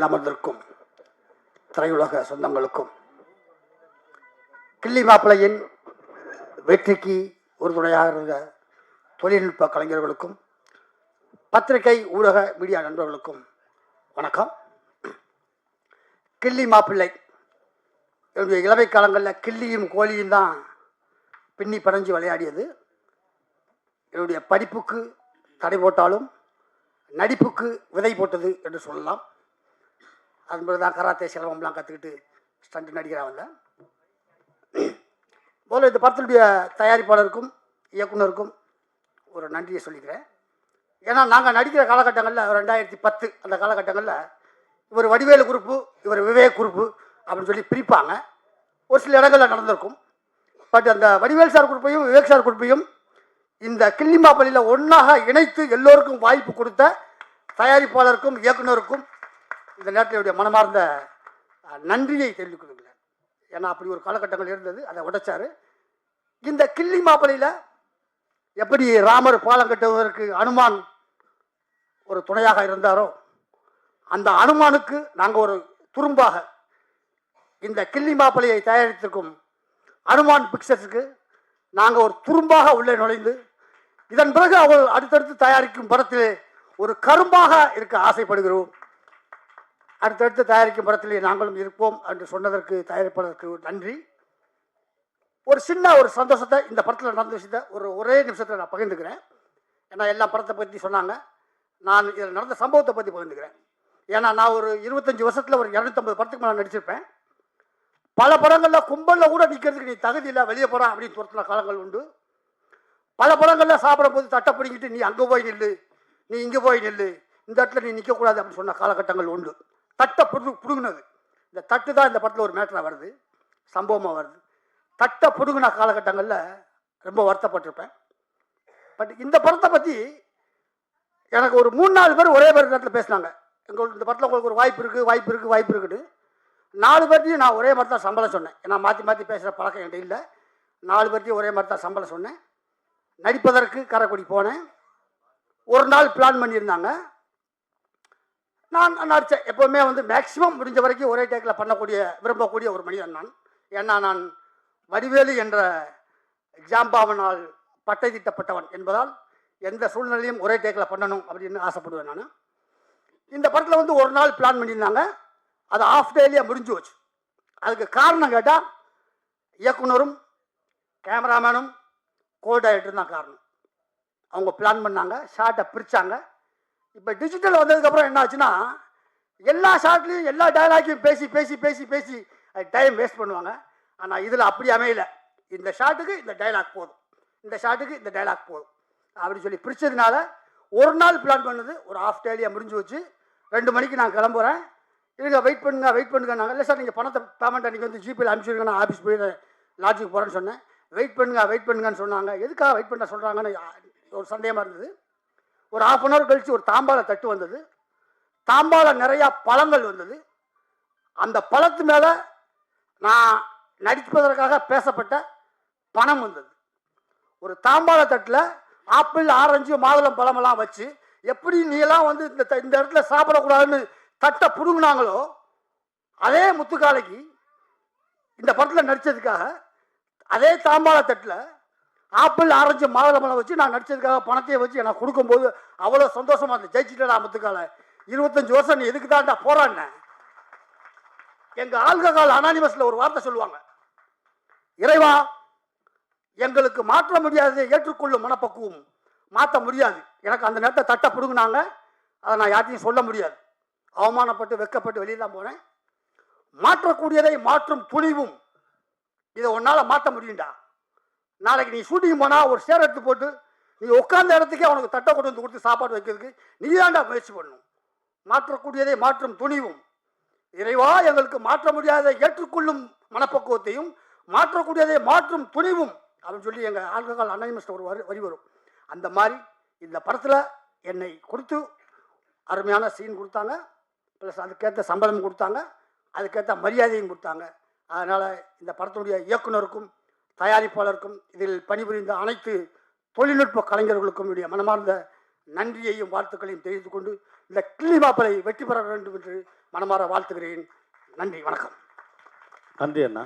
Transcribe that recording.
அமர்ந்திருக்கும் திரையுலக சொந்தங்களுக்கும். கிள்ளி மாப்பிள்ளையின் வெற்றிக்கு உறுதுணையாக இருந்த தொழில்நுட்ப கலைஞர்களுக்கும் பத்திரிகை ஊடக மீடியா நண்பர்களுக்கும் வணக்கம். கிள்ளி மாப்பிள்ளை என்னுடைய இளமை காலங்களில் கிள்ளியும் கோழியும் தான் பின்னி படைஞ்சு விளையாடியது. என்னுடைய படிப்புக்கு தடை போட்டாலும் நடிப்புக்கு விதை போட்டது என்று சொல்லலாம். அது மாதிரி தான் கராத்தே சிலம்பம்லாம் கற்றுக்கிட்டு ஸ்டண்ட் நடிக்கிறாங்க வந்தேன் முதல்ல இந்த படத்தினுடைய தயாரிப்பாளருக்கும் இயக்குனருக்கும் ஒரு நன்றியை சொல்லிக்கிறேன். ஏன்னா நாங்கள் நடிக்கிற காலகட்டங்களில் ரெண்டாயிரத்தி பத்து அந்த காலகட்டங்களில் இவர் வடிவேலு குரூப்பு இவர் விவேக் குரூப்பு அப்படின்னு சொல்லி பிரிப்பாங்க. ஒரு சில இடங்களில் நடந்திருக்கும். பட் அந்த வடிவேல் சார் குரூப்பையும் விவேக் சார் குரூப்பையும் இந்த கிள்ளிமாப்பள்ளியில் ஒன்றாக இணைத்து எல்லோருக்கும் வாய்ப்பு கொடுத்த தயாரிப்பாளருக்கும் இயக்குனருக்கும் இந்த நேரத்தில் என்னுடைய மனமார்ந்த நன்றியை தெரிவித்துக் ஏன்னா அப்படி ஒரு காலகட்டங்கள் இருந்தது அதை உடைச்சாரு. இந்த கிள்ளி மாப்பிளையில் எப்படி ராமர் பாலம் கட்டுவதற்கு அனுமான் ஒரு துணையாக இருந்தாரோ அந்த அனுமானுக்கு நாங்கள் ஒரு துரும்பாக இந்த கிள்ளி மாப்பிளையை தயாரித்திருக்கும் அனுமான் பிக்சர்ஸுக்கு நாங்கள் ஒரு துரும்பாக உள்ளே நுழைந்து இதன் பிறகு அவள் அடுத்தடுத்து தயாரிக்கும் படத்தில் ஒரு கரும்பாக இருக்க ஆசைப்படுகிறோம். அடுத்தடுத்து தயாரிக்கும் படத்திலே நாங்களும் இருப்போம் என்று சொன்னதற்கு தயாரிப்பாளருக்கு நன்றி. ஒரு சின்ன ஒரு சந்தோஷத்தை இந்த படத்தில் நடந்த விஷயத்தை ஒரு ஒரே நிமிஷத்தில் நான் பகிர்ந்துக்கிறேன். ஏன்னா எல்லா படத்தை பற்றி சொன்னாங்க. நான் இதில் நடந்த சம்பவத்தை பற்றி பகிர்ந்துக்கிறேன். ஏன்னா நான் ஒரு இருபத்தஞ்சி வருஷத்தில் ஒரு இரநூத்தம்பது படத்துக்கு மேலே நடிச்சிருப்பேன். பல படங்களில் கும்பலில் கூட நிற்கிறதுக்கு நீ தகுதி இல்லை வெளியே போகிறான் அப்படின்னு துரத்துன காலங்கள் உண்டு. பல படங்களில் சாப்பிடும் போது தட்டை பிடிங்கிட்டு நீ அங்கே போய் நில்லு. நீ இங்கே போய் நில்லு. இந்த இடத்துல நீ நிற்கக்கூடாது அப்படின்னு சொன்ன காலகட்டங்கள் உண்டு. தட்டை புடு புடுங்கினது. இந்த தட்டு தான் இந்த படத்தில் ஒரு மேட்டராக வருது. சம்பவமாக வருது. தட்டை புடுங்கின காலகட்டங்களில் ரொம்ப வருத்தப்பட்டிருப்பேன். பட் இந்த படத்தை பற்றி எனக்கு ஒரு மூணு நாலு பேர் ஒரே பேர் நேரத்தில் பேசினாங்க. எங்களுக்கு இந்த படத்தில் உங்களுக்கு ஒரு வாய்ப்பு இருக்குது வாய்ப்பு இருக்குது வாய்ப்பு இருக்குன்னு. நாலு பேர்த்தையும் நான் ஒரே மாதிரி தான் சம்பளம் சொன்னேன். ஏன்னா மாற்றி மாற்றி பேசுகிற பழக்கம் என்கிட்ட இல்லை. நாலு பேர்த்தையும் ஒரே மாதிரி தான் சம்பளம் சொன்னேன். நடிப்பதற்கு காரைக்குடி போனேன். ஒரு நாள் பிளான் பண்ணியிருந்தாங்க. நான் நடித்தேன் எப்போவுமே வந்து மேக்ஸிமம் முடிஞ்ச வரைக்கும் ஒரே டேக்கில் பண்ணக்கூடிய விரும்பக்கூடிய ஒரு மனிதன் நான். ஏன்னா நான் வடிவேலு என்ற ஜாம்பாவனால் பட்டை திட்டப்பட்டவன் என்பதால் எந்த சூழ்நிலையும் ஒரே டேக்கில் பண்ணணும் அப்படின்னு ஆசைப்படுவேன் நான். இந்த படத்தில் வந்து ஒரு நாள் பிளான் பண்ணியிருந்தாங்க. அது ஆஃப் டேலியாக முடிஞ்சு போச்சு அதுக்கு காரணம் கேட்டால் இயக்குனரும் கேமராமேனும் கோ டைரக்டரும் தான் காரணம். அவங்க பிளான் பண்ணாங்க ஷார்ட்டை பிரித்தாங்க இப்போ டிஜிட்டல் வந்ததுக்கப்புறம் என்ன ஆச்சுன்னா எல்லா ஷார்ட்லேயும் எல்லா டயலாக்கையும் பேசி பேசி பேசி பேசி டைம் வேஸ்ட் பண்ணுவாங்க. ஆனால் இதில் அப்படி அமையலை. இந்த ஷார்ட்டுக்கு இந்த டைலாக் போதும். இந்த ஷார்ட்டுக்கு இந்த டைலாக் போதும். அப்படி சொல்லி பிரித்ததுனால ஒரு நாள் பிளான் பண்ணது ஒரு ஆஃப் டேலியாக முடிஞ்சு வச்சு ரெண்டு மணிக்கு நான் கிளம்புறேன். இருங்க வெயிட் பண்ணுங்க வெயிட் பண்ணுங்க. நாங்கள் இல்லை சார் நீங்கள் பணத்தை பேமெண்ட் அன்றைக்கி வந்து ஜிபேயில் அனுப்பிச்சிருங்க. நான் ஆஃபீஸ் போய் லாட்ஜுக்கு போகிறேன்னு சொன்னேன். வெயிட் பண்ணுங்க வெயிட் பண்ணுங்கன்னு சொன்னாங்க. எதுக்காக வெயிட் பண்ண சொல்கிறாங்கன்னு ஒரு சந்தேகமாக இருந்தது. ஒரு ஆஃப் அன் ஹவர் கழித்து ஒரு தாம்பாள தட்டு வந்தது. தாம்பாளம் நிறையா பழங்கள் வந்தது. அந்த பழத்து மேலே நான் நடிப்பதற்காக பேசப்பட்ட பணம் வந்தது. ஒரு தாம்பாள தட்டில் ஆப்பிள் ஆரஞ்சு மாதுளம் பழமெல்லாம் வச்சு எப்படி நீலாம் வந்து இந்த த- இந்த இடத்துல சாப்பிடக்கூடாதுன்னு தட்டை பிடுங்கினாங்களோ அதே முத்துக்காலைக்கு இந்த படத்தில் நடித்ததுக்காக அதே தாம்பாள தட்டில் ஆப்பிள் ஆரஞ்சு மாதுளம்பழம் வச்சு நான் நடிச்சதுக்காக பணத்தையே வச்சு எனக்கு கொடுக்கும்போது அவ்வளோ சந்தோஷமாக இருந்தது ஜெயிச்சிட்டா முத்துக்கால. இருபத்தஞ்சு வருஷம் நீ எதுக்கு தான்டா போறான்னு எங்கள் ஆல்கஹால் அனானிமஸில் ஒரு வார்த்தை சொல்லுவாங்க. இறைவா எங்களுக்கு மாற்ற முடியாததை ஏற்றுக்கொள்ளும் மனப்பக்குவம். மாற்ற முடியாது. எனக்கு அந்த நேரத்தை தட்டை பிடுங்கினாங்க. அதை நான் யார்ட்டையும் சொல்ல முடியாது. அவமானப்பட்டு வெக்கப்பட்டு வெளியில் தான் போனேன். மாற்றக்கூடியதை மாற்றும் துணிவும் இதை உன்னால் மாற்ற முடியும்டா. நாளைக்கு நீ ஷூட்டிங் போனால் ஒரு சேர் எடுத்து போட்டு நீ உட்காந்த இடத்துக்கே அவனுக்கு தட்டை கொண்டு வந்து கொடுத்து சாப்பாடு வைக்கிறதுக்கு நீ தான்டா முயற்சி பண்ணணும். மாற்றக்கூடியதை மாற்றும் துணிவும். இறைவா எங்களுக்கு மாற்ற முடியாத ஏற்றுக்கொள்ளும் மனப்பக்குவத்தையும் மாற்றக்கூடியதை மாற்றும் துணிவும் அப்படின்னு சொல்லி எங்கள் ஆல்கஹால் அனானிமஸ்ல ஒரு வரி வரி வரும். அந்த மாதிரி இந்த படத்தில் என்னை கொடுத்து அருமையான சீன் கொடுத்தாங்க. ப்ளஸ் அதுக்கேற்ற சம்பளம் கொடுத்தாங்க. அதுக்கேற்ற மரியாதையும் கொடுத்தாங்க. அதனால் இந்த படத்தினுடைய இயக்குனருக்கும் தயாரிப்பாளருக்கும் இதில் பணிபுரிந்த அனைத்து தொழில்நுட்ப கலைஞர்களுக்கும் என்னுடைய மனமார்ந்த நன்றியையும் வாழ்த்துக்களையும் தெரிவித்துக் கொண்டு இந்த கிள்ளி மாப்பிளை வெற்றி பெற வேண்டும் என்று மனமாற வாழ்த்துகிறேன். நன்றி வணக்கம். நன்றி அண்ணா.